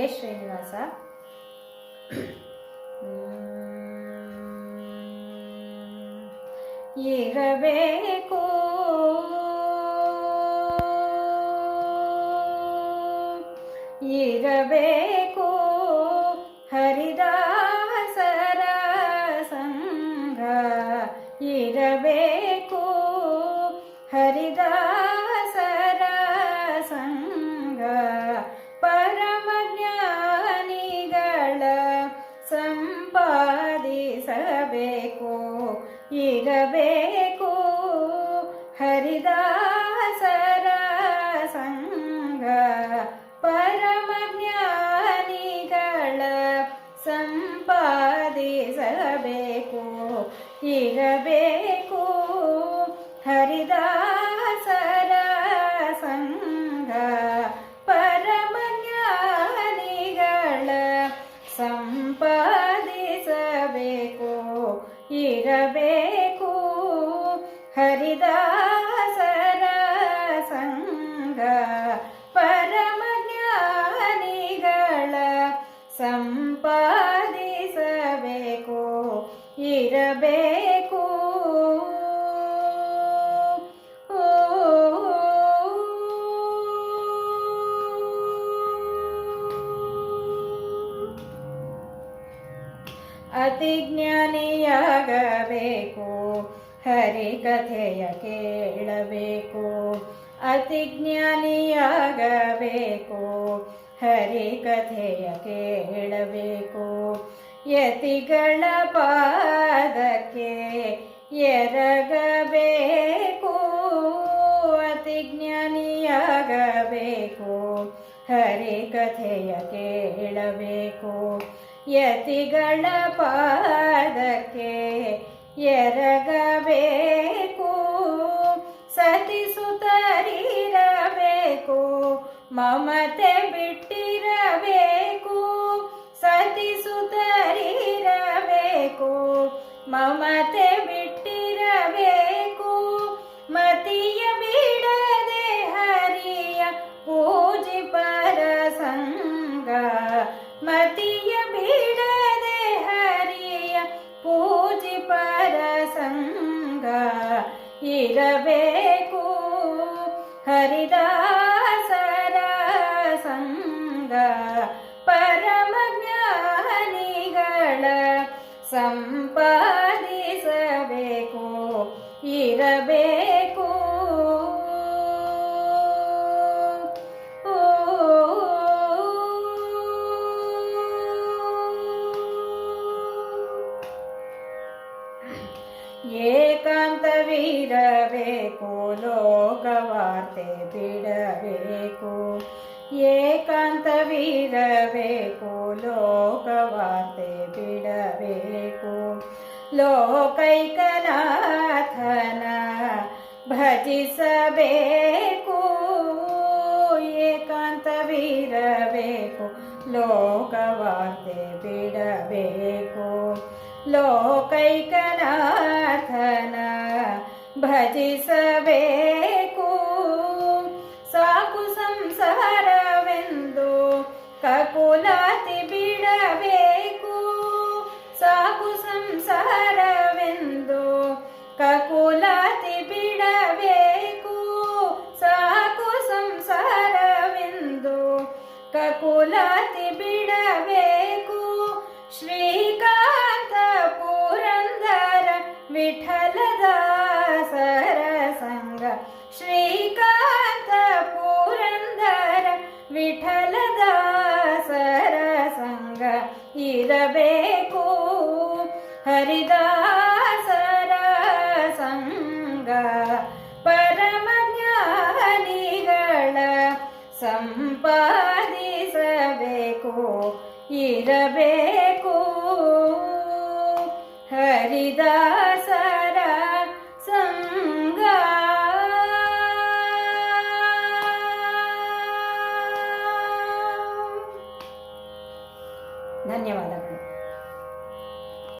ಹರೇ ಶ್ರೀನಿವಾಸ ಇರಬೇಕು ಇರಬೇಕು. ಹರಿದಾಸರ ಸಂಘ ಪರಮ ಜ್ಞಾನಿಗಳ ಸಂಪಾದಿಸಬೇಕು. ಇರಬೇಕು. ಹರಿದಾಸರ ಸಂಘ ಪರಮ ಜ್ಞಾನಿಗಳ ಸಂಪಾದಿಸಬೇಕು. ಇರಬೇಕು. ಹರಿದಾಸರ ಸಂಘ ಪರಮ ಜ್ಞಾನಿಗಳ ಸಂಪಾದಿಸಬೇಕು ಅತಿ ಜ್ಞಾನಿಯಾಗಬೇಕು ಹರಿಕಥೆಯ ಕೇಳಬೇಕು. ಅತಿ ಜ್ಞಾನಿಯಾಗಬೇಕು ಹರಿಕಥೆಯ ಕೇಳಬೇಕು. ಯತಿಗಳ ಪಾದಕ್ಕೆ ಎರಗಬೇಕು. ಅತಿ ಜ್ಞಾನಿಯಾಗಬೇಕು ಹರಿಕಥೆಯ ಕೇಳಬೇಕು. ಯತಿಗಳ ಪಾದಕ್ಕೆ ಎರಗಬೇಕು. ಸತಿಸುತ್ತರಿರಬೇಕು ಮಮತೆ ಬಿಟ್ಟಿರಬೇಕು. ಸತಿಸುತ್ತರಿರಬೇಕು ಮಮತೆ ಬಿಟ್ಟಿರಬೇಕು ಇರಬೇಕು. ಹರಿದಾಸರ ಸಂಗ ಪರಮ ಜ್ಞಾನಿಗಳ ಸಂಪಾದಿಸಬೇಕು. ಇರಬೇಕು. ಏಕಾಂತವಿರಬೇಕು ಲೋಕವಾರ್ತೆ ಬಿಡಬೇಕು. ಏಕಾಂತವಿರಬೇಕು ಲೋಕವಾರ್ತೆ ಬಿಡಬೇಕು. ಲೋಕೈಕನಾಥನ ಭಜಿಸಬೇಕು. ಏಕಾಂತವಿರಬೇಕು ಲೋಕವಾರ್ತೆ ಬಿಡಬೇಕು. ಲೋಕೈಕನಾಥನ ಭಜಿಸಬೇಕು. ವಿಠಲದಾಸರ ಸಂಗ ಶ್ರೀಕಾಂತ ಪುರಂದರ ವಿಠಲದಾಸರ ಸಂಗ ಇರಬೇಕು ಹರಿದಾಸರ ಸಂಗ ಪರಮ ಜ್ಞಾನಿಗಳ ಸಂಪಾದಿಸಬೇಕು ಇರಬೇಕು ಹರಿದಾಸರ 何にもな